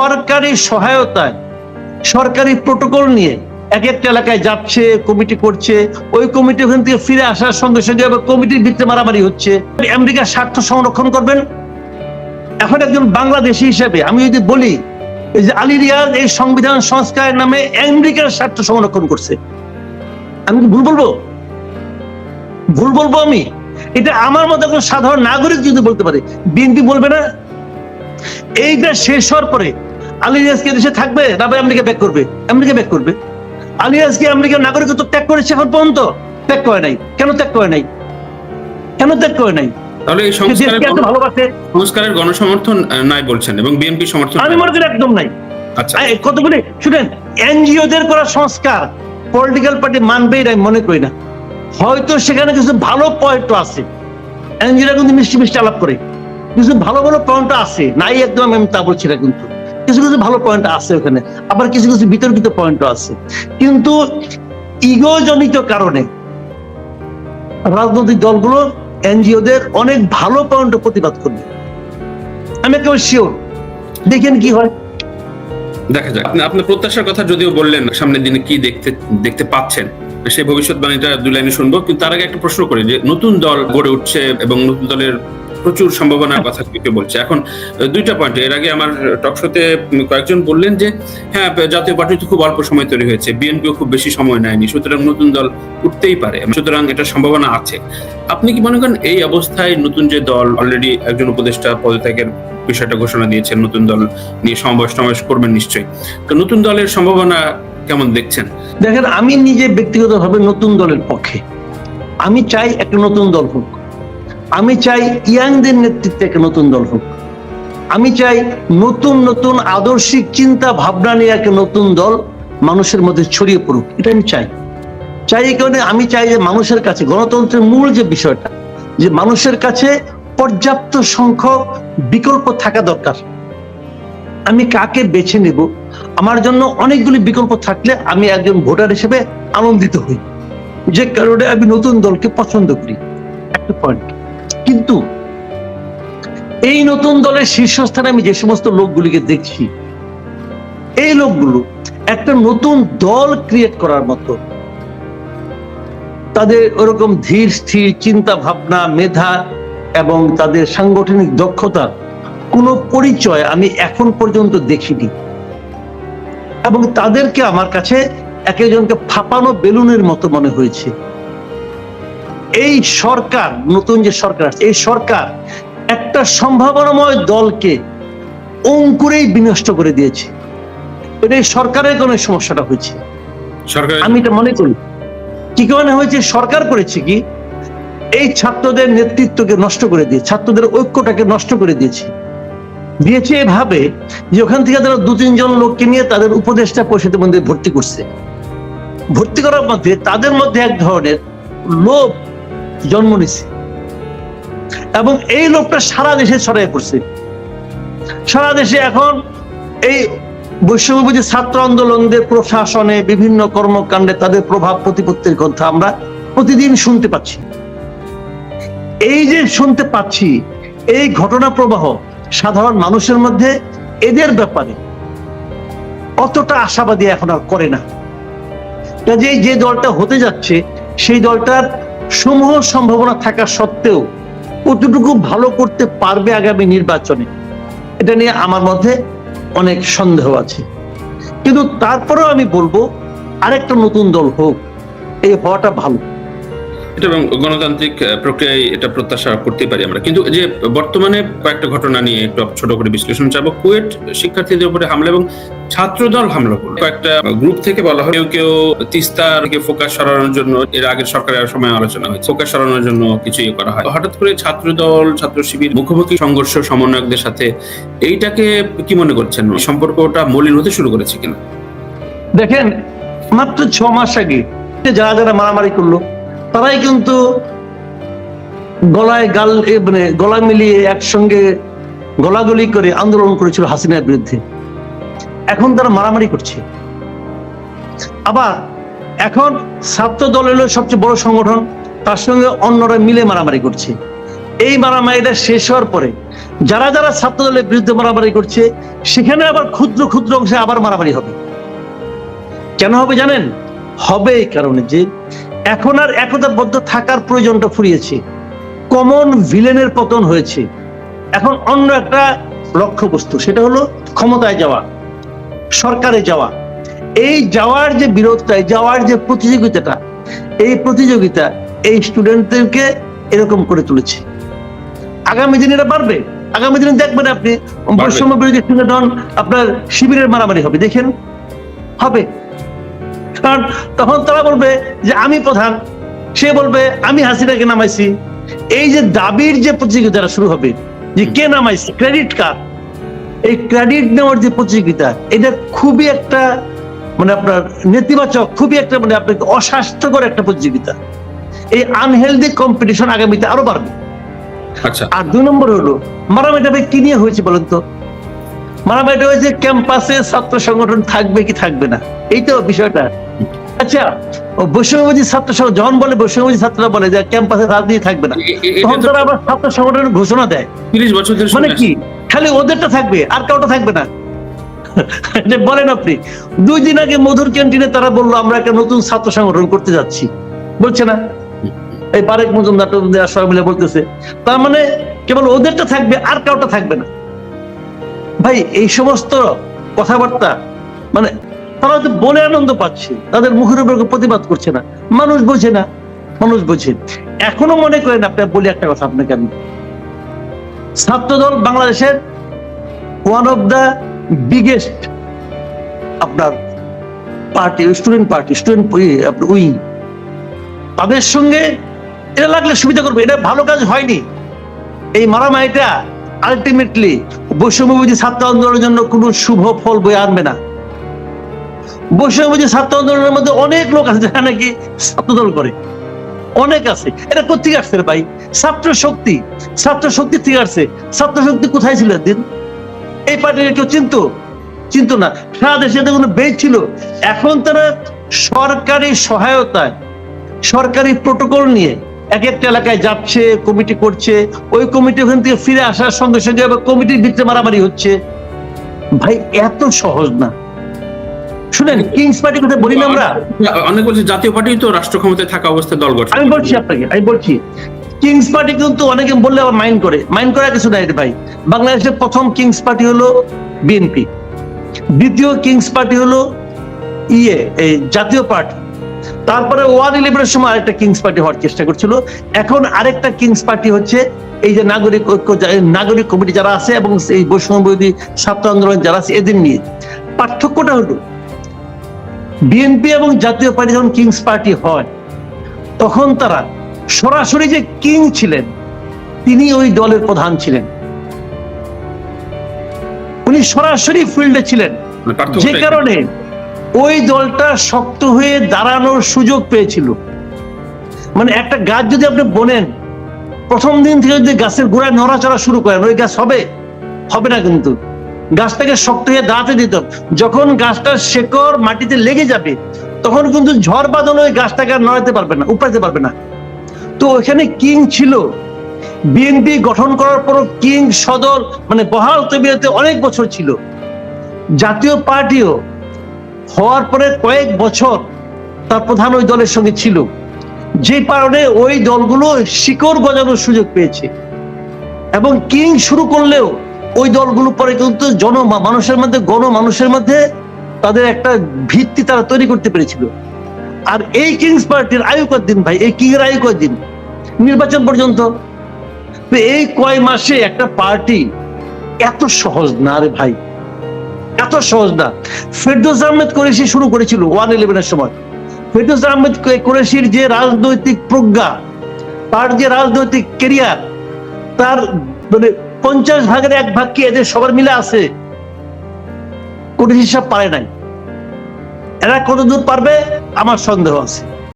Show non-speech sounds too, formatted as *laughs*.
সরকারি সহায়তায়, সরকারি প্রোটোকল নিয়ে এক একটা এলাকায় যাচ্ছে কমিটি করছে, ওই কমিটি ওখান থেকে ফিরে আসার সঙ্গে সঙ্গে কমিটির ভিত্তিতে মারামারি হচ্ছে। আমেরিকার স্বার্থ সংরক্ষণ করবেন। এখন একজন বাংলাদেশি হিসেবে আমি যদি বলি যে আলী রিয়াজ এই সংবিধান সংস্কারের নামে আমেরিকার স্বার্থ সংরক্ষণ করছে। আমি কি ভুল বলব? ভুল বলব আমি? এটা আমার মতো একজন সাধারণ নাগরিক যদি বলতে পারে, বিএনপি বলবে না এইটা শেষ হওয়ার পরে আলী রিয়াজকে দেশে থাকবে? না ভাই আমেরিকা ব্যাক করবে। আমেরিকা ব্যাক করবে। আলী রিয়াজ কি আমেরিকার নাগরিকত্ব ত্যাগ করেছে এখন পর্যন্ত? ত্যাগ করে নাই। কেন ত্যাগ করে নাই? কেন ত্যাগ করে নাই? তাহলে এই সংস্কারের গণসমর্থন নাই বলছেন এবং বিএনপি সমর্থন আমি মনে করি একদম নাই। আচ্ছা। কতগুলি শুনেন এনজিওদের করা সংস্কার পলিটিক্যাল পার্টি মানবে এটা মনে করি না। হয়তো সেখানে কিছু ভালো পয়েন্ট আছে। এনজিওরা কিন্তু মিষ্টি মিষ্টি আলাপ করে। কিছু ভালো ভালো পয়েন্ট আছে। নাই একদম আমি তা বলছি না কিন্তু। কিছু কিছু ভালো পয়েন্ট আছে ওখানে। আবার কিছু কিছু বিতর্কিত পয়েন্টও আছে। কিন্তু ইগোজনিত কারণে রাজনৈতিক দলগুলো এনজিওদের অনেক ভালো পয়েন্ট প্রতিবাদ করবে। আমি একেবারে শিওর দেখেন কি হয়। দেখা যাক। আপনি- প্রত্যাশার কথা যদিও বললেন, সামনের দিনে কি দেখতে দেখতে পাচ্ছেন, সেই ভবিষ্যৎবাণীটা দুই লাইনে শুনব। কিন্তু তার আগে একটা প্রশ্ন করি যে, নতুন দল গড়ে উঠছে এবং নতুন দলের প্রচুর সম্ভাবনার কথা বলছে। এখন দুইটা পয়েন্ট এর আগে আমার টক শোতে কয়েকজন বললেন যে হ্যাঁ জাতীয় পার্টি তো খুব অল্প সময় তৈরি হয়েছে, বিএনপিও খুব বেশি সময় নেয়নি, সুতরাং নতুন দল উঠতেই পারে, সুতরাং এটা সম্ভাবনা আছে। আপনি কি মনে করেন এই অবস্থায় নতুন যে দল অলরেডি একজন উপদেষ্টা পদত্যাগের বিষয়টা ঘোষণা দিয়েছেন, নতুন দল নিয়ে সমাবেশ সমাবেশ করবেন নিশ্চয়ই। তো নতুন দলের সম্ভাবনা কেমন দেখছেন? দেখেন, আমি নিজে ব্যক্তিগতভাবে নতুন দলের পক্ষে। আমি চাই একটা নতুন দল হোক। আমি চাই ইয়াংদের নেতৃত্বে একটা নতুন দল হোক। আমি চাই নতুন নতুন আদর্শিক চিন্তা, ভাবনা নিয়ে একটা নতুন দল মানুষের মধ্যে ছড়িয়ে পড়ুক। এটা আমি চাই। চাই এই কারণে আমি চাই যে মানুষের কাছে, গণতন্ত্রের মূল যে বিষয়টা, যে মানুষের কাছে পর্যাপ্ত সংখ্যক বিকল্প থাকা দরকার। আমি কাকে বেছে নেব? আমার জন্য অনেকগুলি বিকল্প থাকলে আমি একজন ভোটার হিসেবে আনন্দিত হই। যে কারণে আমি নতুন দলকে পছন্দ করি। একটা পয়েন্ট কিন্তু এই নতুন দলের শীর্ষস্থানে আমি যে সমস্ত লোকগুলিকে দেখছি, এই লোকগুলো একটা নতুন দল ক্রিয়েট করার মতো। তাদের ওরকম ধীর, স্থির চিন্তা ভাবনা মেধা এবং তাদের সাংগঠনিক দক্ষতার কোনো পরিচয় আমি এখন পর্যন্ত দেখিনি। এবং তাদেরকে আমার কাছে এক একজনকে ফাপানো বেলুনের মতো মনে হয়েছে। এই সরকার নতুন যে সরকার এই সরকার একটা সম্ভাবনাময় দলকে অঙ্কুরেই বিনষ্ট করে দিয়েছে। এটা এই সরকারের কোনো সমস্যাটা হয়েছে? সরকার আমি এটা মনে করি। কি কারণে হয়েছে? সরকার করেছে কি? এই ছাত্রদের নেতৃত্বকে নষ্ট করে দিয়ে ছাত্রদের ঐক্যটাকে নষ্ট করে দিয়েছে। দিয়েছে এভাবে যে ওখান থেকে তারা দু তিনজন লোককে নিয়ে তাদের উপদেষ্টা পরিষদের মধ্যে ভর্তি করছে। ভর্তি করার মধ্যে তাদের মধ্যে এক ধরনের লোভ জন্ম নিছে। এবং এই লোকটা সারা দেশে ছড়াই পড়ছে। সারা দেশে এখন এই বৈষম্যবিধি ছাত্র আন্দোলনদের প্রশাসনে বিভিন্ন কর্মকাণ্ডে তাদের প্রভাব প্রতিপত্তির কথা আমরা প্রতিদিন শুনতে পাচ্ছি। এই যে শুনতে পাচ্ছি, এই ঘটনা প্রবাহ সাধারণ মানুষের মধ্যে এদের ব্যাপারে অতটা আশাবাদী এখন আর করে না। কাজেই যে দলটা হতে যাচ্ছে, সেই দলটার সমূহ সম্ভাবনা থাকা সত্ত্বেও কতটুকু ভালো করতে পারবে আগামী নির্বাচনে, এটা নিয়ে আমার মধ্যে অনেক সন্দেহ আছে। কিন্তু তারপরেও আমি বলব, আরেকটা নতুন দল হোক, এই হওয়াটা ভালো। এটা গণতান্ত্রিক প্রক্রিয়ায় এটা প্রত্যাশা করতে পারি আমরা। কিন্তু যে বর্তমানে কয়েকটা ঘটনা নিয়ে একটু ছোট করে বিশ্লেষণ চাবো। কুয়েট শিক্ষার্থীদের উপরে হামলা এবং ছাত্রদল হামলা করল। কয়েকটা গ্রুপ থেকে বলা হয়, কেউ কেউ ফোকাস সরানোর জন্য, এর আগের সরকারের সময় আলোচনা হয়েছে। ফোকাস সরানোর জন্য কিছু ইয়ে করা হয়। হঠাৎ করে ছাত্রদল, ছাত্র শিবির, মুখোমুখি সংঘর্ষ সমন্বয়কদের সাথে এইটাকে কি মনে করছেন? সম্পর্কটা মলিন হতে শুরু করেছে কিনা? দেখেন, মাত্র ছ মাস আগে, যারা যারা মারামারি করল তারাই কিন্তু গলায় গাল মানে গলা মিলিয়ে একসঙ্গে গলাগলি করে আন্দোলন করেছিল হাসিনার বিরুদ্ধে। এখন তারা মারামারি করছে। আবার এখন ছাত্র দল হলো সবচেয়ে বড় সংগঠন, তার সঙ্গে অন্যরা মিলে মারামারি করছে। এই মারামারিটা শেষ হওয়ার পরে যারা যারা ছাত্র দলের বিরুদ্ধে মারামারি করছে, সেখানে আবার ক্ষুদ্র ক্ষুদ্র অংশে আবার মারামারি হবে। কেন হবে জানেন? হবে এই কারণে যে এখন আর একতাবদ্ধ থাকার প্রয়োজনটা ফুরিয়েছে। কমন ভিলেনের পতন হয়েছে। এখন অন্য একটা লক্ষ্যবস্তু সেটা হলো ক্ষমতায় যাওয়া সরকারে যাওয়া। এই যাওয়ার যে বিরোধটা যাওয়ার যে প্রতিযোগিতাটা এই প্রতিযোগিতা এই স্টুডেন্টদেরকে এরকম করে তুলেছে। আগামী দিনে এটা বাড়বে। আগামী দিনে দেখবেন আপনি বৈষম্য বিরোধী সংগঠন আপনার শিবিরের মারামারি হবে। দেখেন হবে। কারণ তখন তারা বলবে যে আমি প্রধান। সে বলবে আমি হাসিনাকে নামাইছি। এই যে দাবির যে প্রতিযোগিতাটা শুরু হবে যে কে নামাইছে ক্রেডিট কার্ড? এই ক্রেডিট নেওয়ার যে প্রতিযোগিতা এটা খুবই একটা মানে আপনার নেতিবাচক খুবই একটা মানে আপনাকে অস্বাস্থ্যকর একটা প্রতিযোগিতা। এই আনহেলদি কম্পিটিশন আগামীতে আরও বাড়বে। আচ্ছা। আর দুই নম্বর হলো ভাই কি নিয়ে হয়েছে বলেন তো? মারামারিটা হয়েছে ক্যাম্পাসে ছাত্র সংগঠন থাকবে কি থাকবে না? এই তো বিষয়টা। আচ্ছা বৈষম্যবাদী ছাত্র যখন বলে বৈষম্যবাদী ছাত্ররা বলে যে ক্যাম্পাসে রাজনীতি থাকবে না তখন তারা আবার ছাত্র সংগঠনের ঘোষণা দেয়। তিরিশ বছর মানে কি? খালি ওদেরটা থাকবে আর কাউটা থাকবে না। *laughs* বলেন আপনি। দুই দিন আগে মধুর ক্যান্টিনে তারা বলল আমরা একটা নতুন ছাত্র সংগঠন করতে যাচ্ছি। বলছে না? এই বারেক মজুমদার সবাই মিলে বলতেছে। তার মানে কেবল ওদেরটা থাকবে আর কাউটা থাকবে না। ভাই এই সমস্ত কথাবার্তা মানে তারা হয়তো বলে আনন্দ পাচ্ছে, তাদের মুখের উপর প্রতিবাদ করছে না। মানুষ বোঝে না, মানুষ বোঝে। এখনও মনে করেন আপনি, বলি একটা কথা আপনাকে আমি। ছাত্রদল বাংলাদেশের ওয়ান অফ দা বিগেস্ট আপনার party student party student wing তাদের সঙ্গে এটা লাগলে সুবিধা করবে, এটা ভালো কাজ হয়নি। এই মারামারিটা আলটিমেটলি বৈষম্যবিধি ছাত্র আন্দোলনের জন্য কোনো শুভ ফল বয়ে আনবে না। বৈষম্যবিধি ছাত্র আন্দোলনের মধ্যে অনেক লোক আছে যারা নাকি ছাত্রদল করে। অনেক আছে। এটা কোথেকে আসছে ভাই? ছাত্র শক্তি। ছাত্র শক্তি থেকে আসছে? ছাত্র শক্তি কোথায় ছিল একদিন? এই পার্টির কেউ চিনতো? চিনতো না। সারা দেশে কোনো বেজ ছিল। এখন তারা সরকারি সহায়তায়, সরকারি প্রোটোকল নিয়ে এক একটা এলাকায় যাচ্ছে, কমিটি করছে। ওই কমিটি ওখান থেকে ফিরে আসার সঙ্গে সঙ্গে কমিটির ভিতরে মারামারি হচ্ছে। ভাই, এত সহজ না। শুনেন কিংস পার্টি কথা বলি না আমরা। অনেক বলছে জাতীয় পার্টি তো রাষ্ট্র ক্ষমতায় থাকা অবস্থায় দল গঠন আমি বলছি আপনাকে আমি বলছি কিংস পার্টি কিন্তু অনেকে বললে আবার মাইন্ড করে। মাইন্ড করার কিছু নাই ভাই। বাংলাদেশের প্রথম কিংস পার্টি হলো বিএনপি দ্বিতীয় কিংস পার্টি হলো ইয়ে এই জাতীয় পার্টি। তারপরে ওয়ান ইলেভেনের সময় আরেকটা কিংস পার্টি হওয়ার চেষ্টা করছিল। এখন আরেকটা কিংস পার্টি হচ্ছে এই যে নাগরিক ঐক্য নাগরিক কমিটি যারা আছে এবং এই বৈষম্য বিরোধী ছাত্র আন্দোলন যারা আছে এদের নিয়ে। পার্থক্যটা হলো বিএনপি এবং জাতীয় পার্টি যখন কিংস পার্টি হয় তখন তারা সরাসরি যে কিং ছিলেন তিনি ওই দলের প্রধান ছিলেন। উনি সরাসরি ফিল্ডে ছিলেন। মানে যে কারণে ওই দলটা শক্ত হয়ে দাঁড়ানোর সুযোগ পেয়েছিল। মানে একটা গাছ যদি আপনি বোনেন প্রথম দিন থেকে যদি গাছের গোড়ায় নড়াচড়া শুরু করেন ওই গাছ হবে? হবে না কিন্তু। গাছটাকে শক্ত হয়ে দাঁড়াতে দিত। যখন গাছটার শেকড় মাটিতে লেগে যাবে, তখন কিন্তু ঝড় বাদল ওই গাছটাকে আর নড়াতে পারবে না উপাইতে পারবে না। তো ওখানে কিং ছিল। বিএনপি গঠন করার পরও কিং সদর মানে বহাল তবিয়তে অনেক বছর ছিল। জাতীয় পার্টিও হওয়ার পরে কয়েক বছর তার প্রধান ওই দলের সঙ্গে ছিল। যে কারণে ওই দলগুলো শিকড় গজানোর সুযোগ পেয়েছে। এবং কিং শুরু করলেও ওই দলগুলো পরে কিন্তু জন মানুষের মধ্যে, গণ মানুষের মধ্যে তাদের একটা ভিত্তি তারা তৈরি করতে পেরেছিল। আর এই কিংস পার্টির আয়ু দিন ভাই, এই কিং এর আয়ু দিন নির্বাচন পর্যন্ত? এই কয় মাসে একটা পার্টি এত সহজ না রে ভাই। এত সহজ না। ফেরদৌস আহমেদ কোরেশি শুরু করেছিল ওয়ান ইলেভেনের সময়। ফেরদৌস আহমেদ কোরেশির যে রাজনৈতিক প্রজ্ঞা, তার যে রাজনৈতিক কেরিয়ার তার মানে পঞ্চাশ ভাগের এক ভাগ কি এদের সবার মিলে আছে? কোটি হিসাব পারে নাই। এরা কতদূর পারবে? আমার সন্দেহ আছে।